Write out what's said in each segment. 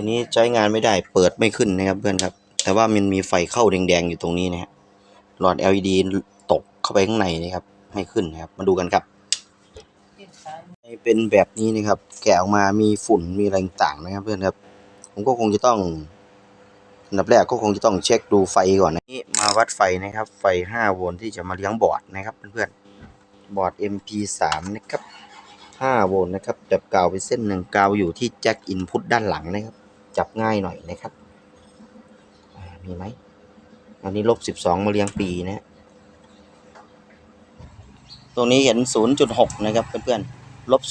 ตัวนี้ใช้งานไม่ได้เปิดไม่ขึ้นนะครับเพื่อนครับ แต่ว่ามันมีไฟเข้าแดงๆอยู่ตรงนี้นะฮะหลอด LED ตกเข้าไปข้างในนะครับไม่ขึ้นนะครับมาดูกันครับเป็นแบบนี้นะครับ แกะออกมามีฝุ่นมีอะไรต่างนะครับเพื่อนครับ ผมก็คงจะต้องอันดับแรกก็คงจะต้องเช็คดูไฟก่อนนะนี่มาวัดไฟนะครับ ไฟ 5 โวลต์ที่จะมาเลี้ยงบอร์ดนะครับเพื่อนๆบอร์ด MP3 นะครับ 5 โวลต์นะครับแบบกาวไปเส้นหนึ่งกาวอยู่ที่แจ็คอินพุตด้านหลังนะครับ จับง่ายหน่อยนะครับมีไหมอันนี้ลบ12มาเลี้ยงปีนะตรงนี้เห็น0.6นะครับเพื่อนๆลบ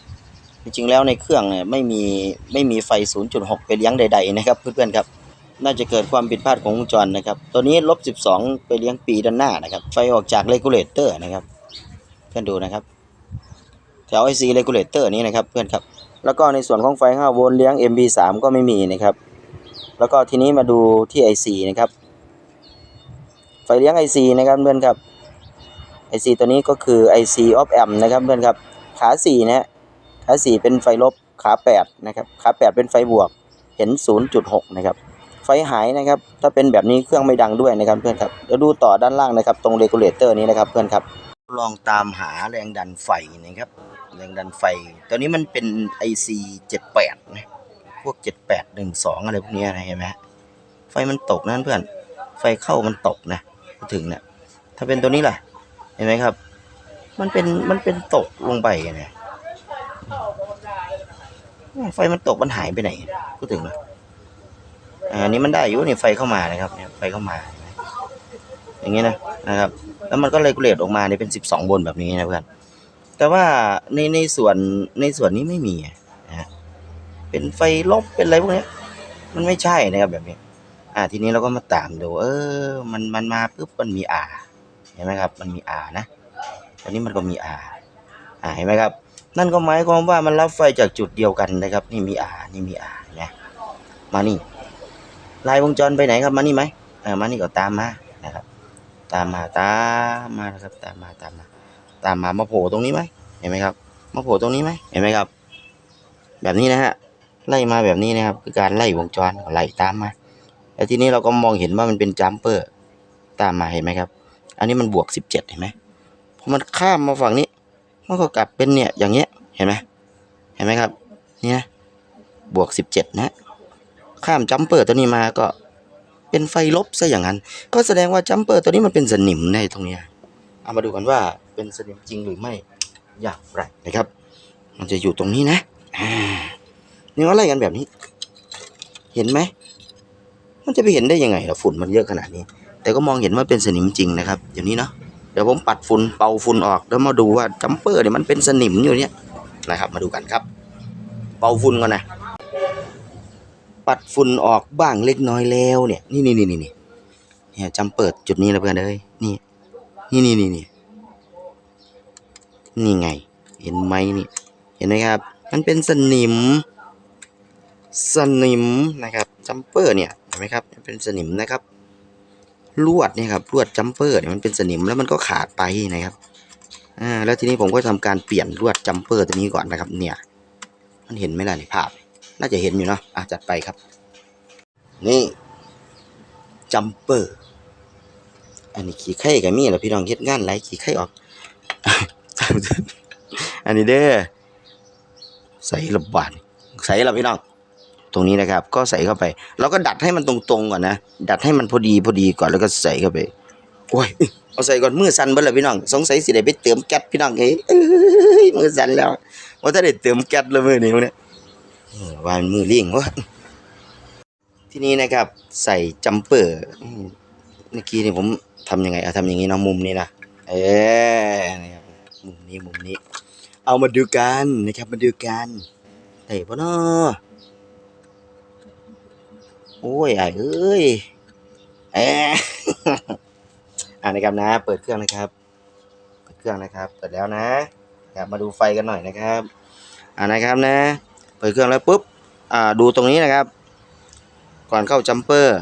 0.6จริงๆแล้วในเครื่องเนี่ยไม่มีไม่มีไฟ 0.6 ไปเลี้ยงใดๆนะครับเพื่อนๆครับ น่าจะเกิดความผิดพลาดของวงจรนะครับ ตัวนี้ลบ 12 ไปเลี้ยงปีด้านหน้านะครับ ไฟออกจากเลกูเลเตอร์นะครับ เพื่อนดูนะครับ แถว IC regulator นี้นะครับเพื่อนครับ แล้วก็ในส่วนของไฟ5โวลต์เลี้ยง MB3 ก็ไม่มีนะครับ แล้วก็ทีนี้มาดูที่ IC นะครับ ไฟเลี้ยง IC นะครับเพื่อนครับ IC ตัวนี้ก็คือ IC of amp นะครับเพื่อนครับ ขา4นะฮะขา 4 เป็นไฟลบ ขา8นะครับ ขา 8 เป็นไฟบวก เห็น 0.6 นะครับ ไฟหายนะครับ ถ้าเป็นแบบนี้เครื่องไม่ดังด้วยนะครับเพื่อนครับ เดี๋ยวดูต่อด้านล่างนะครับ ตรง regulator นี้นะครับเพื่อนครับ ลองตามหาแรงดันไฟนะครับ แรงดันไฟ ตัวนี้มันเป็น IC 78นะพวก 7812 อะไรพวกนี้นะเห็นไหมไฟมันตกนะเพื่อน ไฟเข้ามันตกนะพูดถึงเนะี่ยถ้าเป็นตัวนี้ล่ะ เห็นไหมครับ มันเป็นมันเป็นตกลงไปเนี่ยไฟมันตกมันหายไปไหนพูดถึงนะอันนี้มันได้อยู่นี่ไฟเข้ามานะครับเนี่ยไฟเข้ามา อย่างเงี้ยนะนะครับ แล้วมันก็เลยกูเลตออกมาเนี่ยเป็น 12โวลต์แบบนี้นะเพื่อน แต่ว่าในในส่วนในส่วนนี้ไม่มีนะฮะเป็นไฟลบเป็นอะไรพวกนี้มันไม่ใช่นะครับแบบนี้ อ่าทีนี้เราก็มาตามดู เออ มันมันมาปุ๊บมันมีอาเห็นไหมครับ มันมีอานะตอนนี้มันก็มีอาอ่าเห็นไหมครับ นั่นก็หมายความว่ามันรับไฟจากจุดเดียวกันนะครับ นี่มีอานี่มีอานะมานี่ลายวงจรไปไหนครับมานี่ไหมเออมานี่ก็ตามมานะครับ ตามมาตามมานะครับ ตามมาตามมา ตามมามาโผล่ตรงนี้ไหมเห็นไหมครับมาโผล่ตรงนี้ไหมเห็นไหมครับ แบบนี้นะฮะไล่มาแบบนี้นะครับ คือการไล่วงจรไล่ตามมาแล้วทีนี้เราก็มองเห็นว่ามันเป็นจัมเปอร์ตามมาเห็นไหมครับ อันนี้มันบวกสิบเจ็ดเห็นไหมพอมันข้ามมาฝั่งนี้มันก็กลับเป็นเนี่ยอย่างเงี้ยเห็นไหมเห็นไหมครับเนี่ยบวกสิบเจ็ดนะข้ามจัมเปอร์ตัวนี้มาก็เป็นไฟลบซะอย่างนั้น ก็แสดงว่าจัมเปอร์ตัวนี้มันเป็นสนิมในตรงเนี้ยเอามาดูกันว่าเป็นสนิมจริงหรือไม่อย่างไรนะครับ มันจะอยู่ตรงนี้นะนี่ว่าไล่กันแบบนี้ เห็นไหมมันจะไปเห็นได้ยังไงล่ะฝุ่นมันเยอะขนาดนี้ แต่ก็มองเห็นว่าเป็นสนิมจริงนะครับเดี๋ยวนี้เนาะเดี๋ยวผมปัดฝุ่นเป่าฝุ่นออกแล้วมาดูว่าจัมเปอร์เนี่ยมันเป็นสนิมอยู่เนี่ยนะครับ มาดูกันครับ เป่าฝุ่นก่อนนะปัดฝุ่นออกบ้างเล็กน้อยแล้วเนี่ย นี่นี่นี่นี่เนี่ยจัมเปอร์จุดนี้นะเพื่อนเอ้ยนี่นี่นี่นี่ นี่ไง เห็นไหมนี่ เห็นไหมครับ มันเป็นสนิม สนิมนะครับจัมเปอร์เนี่ยเห็นไหมครับมันเป็นสนิมนะครับ ลวดเนี่ยครับลวดจัมเปอร์เนี่ยมันเป็นสนิมแล้วมันก็ขาดไปนะครับอ่าแล้วทีนี้ผมก็ทำการเปลี่ยนลวดจัมเปอร์ตัวนี้ก่อนนะครับ เนี่ย มันเห็นไหมล่ะในภาพ น่าจะเห็นอยู่เนาะอะจัดไปครับ นี่จัมเปอร์อันนี้ขี้ไข่ก็มีแหล้วพี่น้องเฮ็ดงานหลายขี้ไข่ออก อันนี้เด้อใส่ระบาดใส่ละพี่น้องตรงนี้นะครับ ก็ใส่เข้าไป เราก็ดัดให้มันตรงๆก่อนนะดัดให้มันพอดีพอดีก่อนแล้วก็ใส่เข้าไปโอ้ยเอาใส่ก่อนมือสั่นเบิดแล้วพี่น้องสงสัยสิได้ไปเติมแก๊สพี่น้องเอ้ยมือสั่นแล้วว่าถ้าได้เติมแก๊สแล้วมือนี้วเนี่ยว่ามันมือเลี่ยงวะทีนี้นะครับ ใส่จัมเปอร์เมื่อกี้นี่ผมทำยังไงเอาทำอย่างนี้นะมุมนี้นะเออนะ มุมนี้มุมนี้ เอามาดูกันนะครับมาดูกันเตะปะเนาะโอ้ยไอ้เอ้ยแอะอ่านะครับนะ เปิดเครื่องนะครับ เปิดเครื่องนะครับ เปิดแล้วนะครับมาดูไฟกันหน่อยนะครับอ่านะครับนะ เปิดเครื่องแล้วปุ๊บอ่าดูตรงนี้นะครับ ก่อนเข้าจัมเปอร์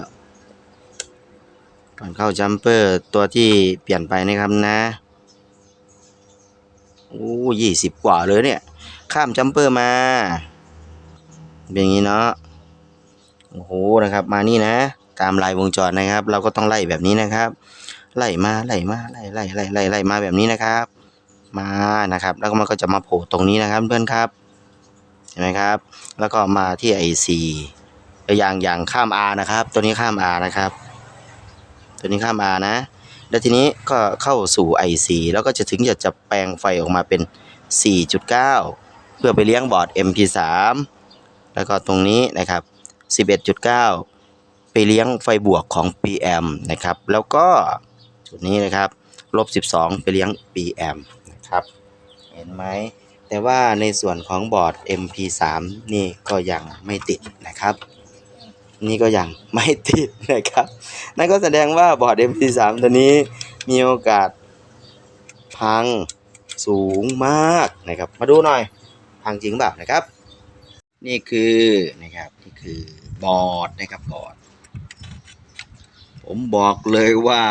ก่อนเข้าจัมเปอร์ตัวที่เปลี่ยนไปนะครับนะ โอ้ยี่สิบกว่าเลยเนี่ย ข้ามจัมเปอร์มาเป็นอย่างนี้เนาะโอ้โหนะครับ มานี่นะ ตามลายวงจรนะครับ เราก็ต้องไล่แบบนี้นะครับ ไล่มาไล่มาไล่ไล่ไล่ไล่ไล่มาแบบนี้นะครับ มานะครับ แล้วก็มันก็จะมาโผล่ตรงนี้นะครับเพื่อนครับเห็นไหมครับ แล้วก็มาที่ IC อย่างอย่างข้าม R นะครับ ตัวนี้ข้าม R นะครับ ตัวนี้ข้าม R นะ แล้วทีนี้ก็เข้าสู่ IC แล้วก็จะถึงจะจะแปลงไฟออกมาเป็น 4.9 เพื่อไปเลี้ยงบอร์ด MP3 แล้วก็ตรงนี้นะครับ 11.9 ไปเลี้ยงไฟบวกของ PM นะครับ แล้วก็จุดนี้นะครับลบ 12 ไปเลี้ยง PM นะครับ เห็นไหม แต่ว่าในส่วนของบอร์ด MP3 นี่ก็ยังไม่ติดนะครับ นี่ก็ยังไม่ติดนะครับ นั่นก็แสดงว่าบอร์ด MP3 ตัวนี้มีโอกาสพังสูงมากนะครับ มาดูหน่อย พังจริงเปล่านะครับ นี่คือนะครับ นี่คือบอร์ดนะครับบอร์ด ผมบอกเลยว่า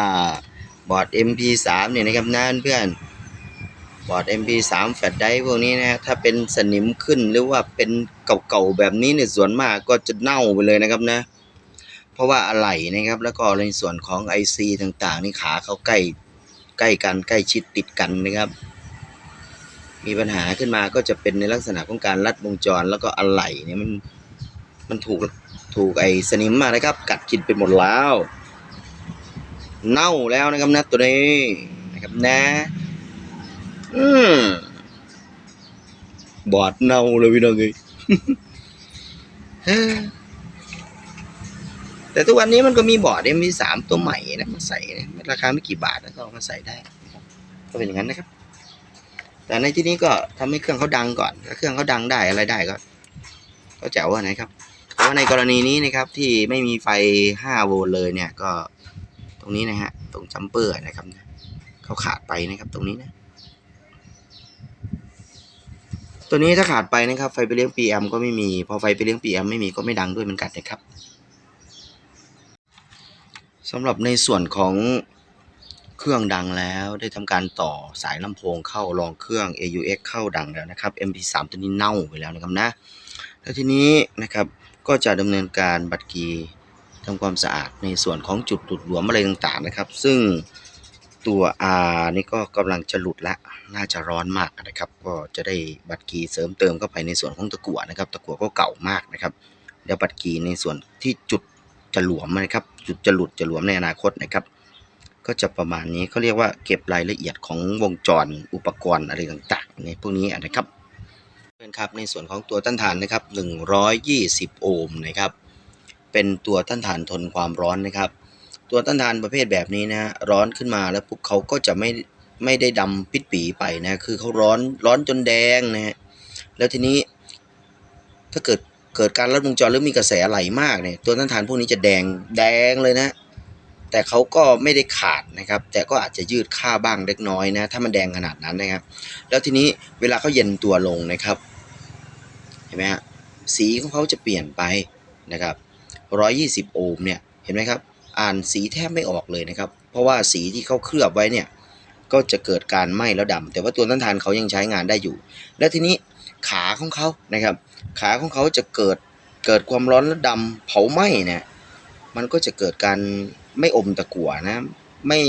บอร์ด MP3 เนี่ยนะครับนั่นเพื่อน บอร์ด MP3 แฟลชไดรฟ์พวกนี้นะฮะถ้าเป็นสนิมขึ้นหรือว่าเป็นเก่าๆแบบนี้เนี่ยส่วนมากก็จะเน่าไปเลยนะครับนะ เพราะว่าอะไหล่นะครับ แล้วก็ในส่วนของ IC ต่างๆ นี่ขาเขาใกล้ใกล้กันใกล้ชิดติดกันนะครับ มีปัญหาขึ้นมาก็จะเป็นในลักษณะของการลัดวงจร แล้วก็อะไหล่เนี่ยมันมันถูกถูกไอ้สนิมมานะครับ กัดกินไปหมดแล้ว เน่าแล้วนะครับนะตัวนี้นะครับนะ บอดเน่าเลยพี่น้องเอ้ยแต่ทุกวันนี้มันก็มีบอร์ด MP3 ตัวใหม่นะมาใส่นะราคาไม่กี่บาทแล้วก็เอามาใส่ได้ก็เป็นอย่างนั้นนะครับ แต่ในที่นี้ก็ทำให้เครื่องเขาดังก่อนถ้าเครื่องเขาดังได้อะไรได้ก็ ก็แจ๋วนะครับแต่ว่าในกรณีนี้นะครับ ที่ไม่มีไฟ5โวลต์เลยเนี่ยก็ตรงนี้นะฮะ ตรงจัมเปอร์นะครับเขาขาดไปนะครับ ตรงนี้นะ ตัวนี้ถ้าขาดไปนะครับไฟไปเลี้ยง PM ก็ไม่มี พอไฟไปเลี้ยง PM ไม่มีก็ไม่ดังด้วยเหมือนกันนะครับสำหรับในส่วนของเครื่องดังแล้วได้ทำการต่อสายลำโพงเข้ารองเครื่อง AUX เข้าดังแล้วนะครับ MP3 ตัวนี้เน่าไปแล้วนะครับนะแล้วทีนี้นะครับก็จะดำเนินการบัดกีทำความสะอาดในส่วนของจุดหลุดหลวมอะไรต่างๆนะครับ ซึ่ง ตัว R นี่ก็กำลังจะหลุดละ น่าจะร้อนมากนะครับ ก็จะได้บัดกีเสริมเติมเข้าไปในส่วนของตะกั่วนะครับ ตะกั่วก็เก่ามากนะครับ เดี๋ยวบัดกีในส่วนที่จุดจะหลวมนะครับ จุดจะหลุดจะหลวมในอนาคตนะครับ ก็จะประมาณนี้เขาเรียกว่าเก็บรายละเอียดของวงจรอุปกรณ์อะไรต่างๆ ในพวกนี้นะครับเพื่อนครับในส่วนของตัวต้านทานนะครับ 120 โอห์มนะครับ เป็นตัวต้านทานทนความร้อนนะครับ ตัวต้านทานประเภทแบบนี้นะฮะร้อนขึ้นมาแล้วปุ๊บเขาก็จะไม่ไม่ได้ดำปิดปีไปนะ คือเขาร้อนร้อนจนแดงนะฮะแล้วทีนี้ ถ้าเกิดเกิดการลัดวงจรหรือมีกระแสไหลมากเนี่ยตัวต้านทานพวกนี้จะแดงแดงเลยนะ แต่เขาก็ไม่ได้ขาดนะครับ แต่ก็อาจจะยืดค่าบ้างเล็กน้อยนะ ถ้ามันแดงขนาดนั้นนะครับ แล้วทีนี้เวลาเขาเย็นตัวลงนะครับ เห็นไหมฮะสีของเขาจะเปลี่ยนไปนะครับ 120 โอห์มเนี่ยเห็นไหมครับ อ่านสีแทบไม่ออกเลยนะครับ เพราะว่าสีที่เขาเคลือบไว้เนี่ยก็จะเกิดการไหม้แล้วดำแต่ว่าตัวต้านทานเขายังใช้งานได้อยู่ แล้วทีนี้ขาของเขานะครับ ขาของเขาจะเกิดเกิดความร้อนและดำเผาไหม้เนี่ยมันก็จะเกิดการไม่อมตะกั่วนะไม่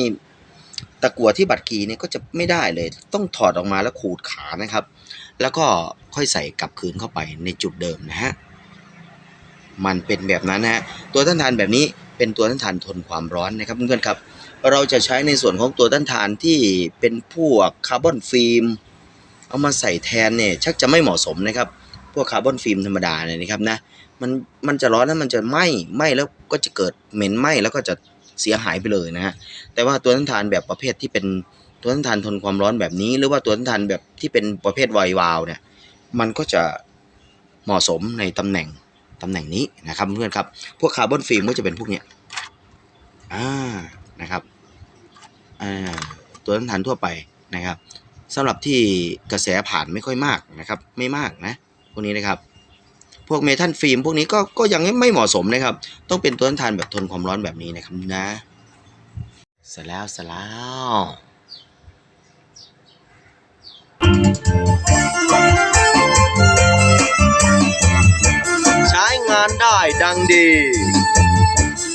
ตะกั่วที่บัดกีเนี่ยก็จะไม่ได้เลย ต้องถอดออกมาแล้วขูดขานะครับ แล้วก็ค่อยใส่กลับคืนเข้าไปในจุดเดิมนะฮะมันเป็นแบบนั้นนะฮะตัวต้านทานแบบนี้ เป็นตัวต้านทานทนความร้อนนะครับเพื่อนๆครับ เราจะใช้ในส่วนของตัวต้านทานที่เป็นพวกคาร์บอนฟิล์มเอามาใส่แทนเนี่ยชักจะไม่เหมาะสมนะครับ พวกคาร์บอนฟิล์มธรรมดาเนี่ยนะครับนะมันมันจะร้อนแล้วมันจะไหม้ไหม้แล้วก็จะเกิดเหม็นไหม้แล้วก็จะเสียหายไปเลยนะฮะแต่ว่าตัวต้านทานแบบประเภทที่เป็นตัวต้านทานทนความร้อนแบบนี้ หรือว่าตัวต้านทานแบบที่เป็นประเภทไววาลเนี่ยมันก็จะเหมาะสมในตำแหน่ง ตำแหน่งนี้นะครับเพื่อนครับ พวกคาร์บอนฟิล์มก็จะเป็นพวกเนี้ยอ่านะครับอ่าตัวต้านทานทั่วไปนะครับสำหรับที่กระแสผ่านไม่ค่อยมากนะครับ ไม่มากนะพวกนี้นะครับ พวกเมทัลฟิล์มพวกนี้ก็ก็ยังไม่เหมาะสมนะครับ ต้องเป็นตัวต้านทานแบบทนความร้อนแบบนี้นะครับนะเสร็จแล้วเสร็จแล้ว ได้ดังดี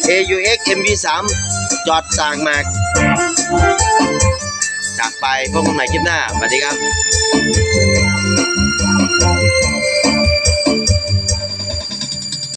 AUX MV3 จอดต่างมากจากไปพบกันใหม่คลิปหน้าสวัสดีครับ